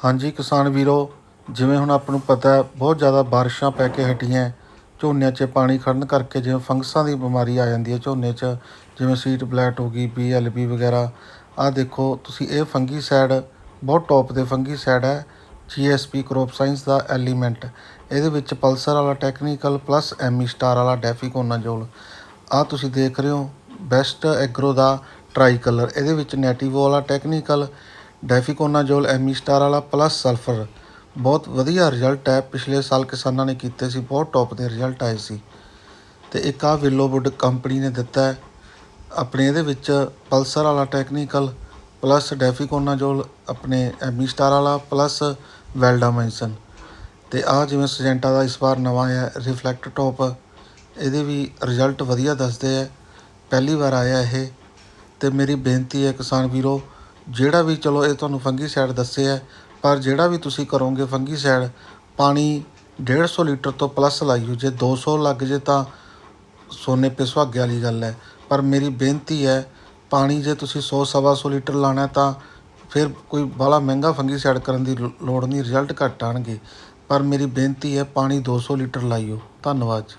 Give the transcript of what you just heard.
ਹਾਂਜੀ ਕਿਸਾਨ ਵੀਰੋ ਜਿਵੇਂ ਹੁਣ ਆਪਾਂ ਨੂੰ ਪਤਾ ਹੈ, ਬਹੁਤ ਜ਼ਿਆਦਾ ਬਾਰਿਸ਼ਾਂ ਪੈ ਕੇ ਹਟੀਆਂ। ਝੋਨਿਆਂ 'ਚ ਪਾਣੀ ਖੜਨ ਕਰਕੇ ਜਿਵੇਂ ਫੰਗਸਾਂ ਦੀ ਬਿਮਾਰੀ ਆ ਜਾਂਦੀ ਹੈ ਝੋਨੇ 'ਚ ਜਿਵੇਂ ਸੀਟ ਬਲੈਟ ਹੋ ਗਈ ਬੀ ਵਗੈਰਾ। ਆਹ ਦੇਖੋ ਤੁਸੀਂ ਇਹ ਫੰਗੀ ਫੰਗੀਸਾਈਡ ਬਹੁਤ ਟੌਪ ਦੇ ਫੰਗੀਸਾਈਡ ਹੈ ਜੀਐਸਪੀ ਕ੍ਰੋਪ ਸਾਇੰਸ ਦਾ ਐਲੀਮੈਂਟ ਇਹਦੇ ਵਿੱਚ ਪਲਸਰ ਵਾਲਾ ਟੈਕਨੀਕਲ ਪਲੱਸ ਐਮੀ ਸਟਾਰ ਵਾਲਾ ਡੈਫੀਕੋਨਾਜੋਲ ਆਹ ਤੁਸੀਂ ਦੇਖ ਰਹੇ ਹੋ ਬੈਸਟ ਐਗਰੋ ਦਾ ਟਰਾਈ ਕਲਰ ਇਹਦੇ ਵਿੱਚ ਨੈਟੀਵੋ ਵਾਲਾ ਟੈਕਨੀਕਲ ਡੈਫੀਕੋਨਾਜੋਲ ਐਮੀ ਸਟਾਰ ਵਾਲਾ ਪਲੱਸ ਸਲਫਰ। ਬਹੁਤ ਵਧੀਆ ਰਿਜ਼ਲਟ ਹੈ। ਪਿਛਲੇ ਸਾਲ ਕਿਸਾਨਾਂ ਨੇ ਕੀਤੇ ਸੀ, ਬਹੁਤ ਟੌਪ ਦੇ ਰਿਜ਼ਲਟ ਆਏ ਸੀ। ਤੇ ਇੱਕ ਆ ਵਿਲੋਵੁੱਡ ਕੰਪਨੀ ਨੇ ਦਿੱਤਾ ਹੈ। ਆਪਣੇ ਇਹਦੇ ਵਿੱਚ ਪਲਸਰ ਵਾਲਾ ਟੈਕਨੀਕਲ ਪਲੱਸ ਡੈਫੀਕੋਨਾਜੋਲ ਆਪਣੇ ਐਮੀ ਸਟਾਰ ਵਾਲਾ ਪਲੱਸ ਵੈਲਡਾਮਾਈਸਨ ਤੇ ਆ ਜਿਵੇਂ ਸਜੈਂਟਾ ਦਾ ਇਸ ਵਾਰ ਨਵਾਂ ਆਇਆ ਰਿਫਲੈਕਟ ਟੌਪ ਇਹਦੇ ਵੀ ਰਿਜ਼ਲਟ ਵਧੀਆ ਦੱਸਦੇ ਆ ਪਹਿਲੀ ਵਾਰ ਆਇਆ ਇਹ। ਤੇ ਮੇਰੀ ਬੇਨਤੀ ਹੈ ਕਿਸਾਨ ਵੀਰੋ ਜਿਹੜਾ ਵੀ ਚਲੋ ਇਹ ਤੁਹਾਨੂੰ ਫੰਗੀਸਾਈਡ ਦੱਸੇ ਹੈ ਪਰ ਜਿਹੜਾ ਵੀ ਤੁਸੀਂ ਕਰੋਗੇ ਫੰਗੀਸਾਈਡ ਪਾਣੀ 150 ਲੀਟਰ ਤੋਂ ਪਲੱਸ ਲਾਈਓ। ਜੇ 200 ਲੱਗ ਜੇ ਤਾਂ ਸੋਨੇ ਪੇ ਸੁਹਾਗੇ ਵਾਲੀ ਗੱਲ ਹੈ। ਪਰ ਮੇਰੀ ਬੇਨਤੀ ਹੈ, ਪਾਣੀ ਜੇ ਤੁਸੀਂ 100 ਸਵਾ ਸੌ ਲੀਟਰ ਲਾਣਾ ਤਾਂ ਫਿਰ ਕੋਈ ਬਾਹਲਾ ਮਹਿੰਗਾ ਫੰਗੀਸਾਈਡ ਕਰਨ ਦੀ ਲੋ- ਲੋੜ ਨਹੀਂ, ਰਿਜ਼ਲਟ ਘੱਟ ਆਣਗੇ। ਪਰ ਮੇਰੀ ਬੇਨਤੀ ਹੈ, ਪਾਣੀ 200 ਲੀਟਰ ਲਾਈਓ। ਧੰਨਵਾਦ ਜੀ।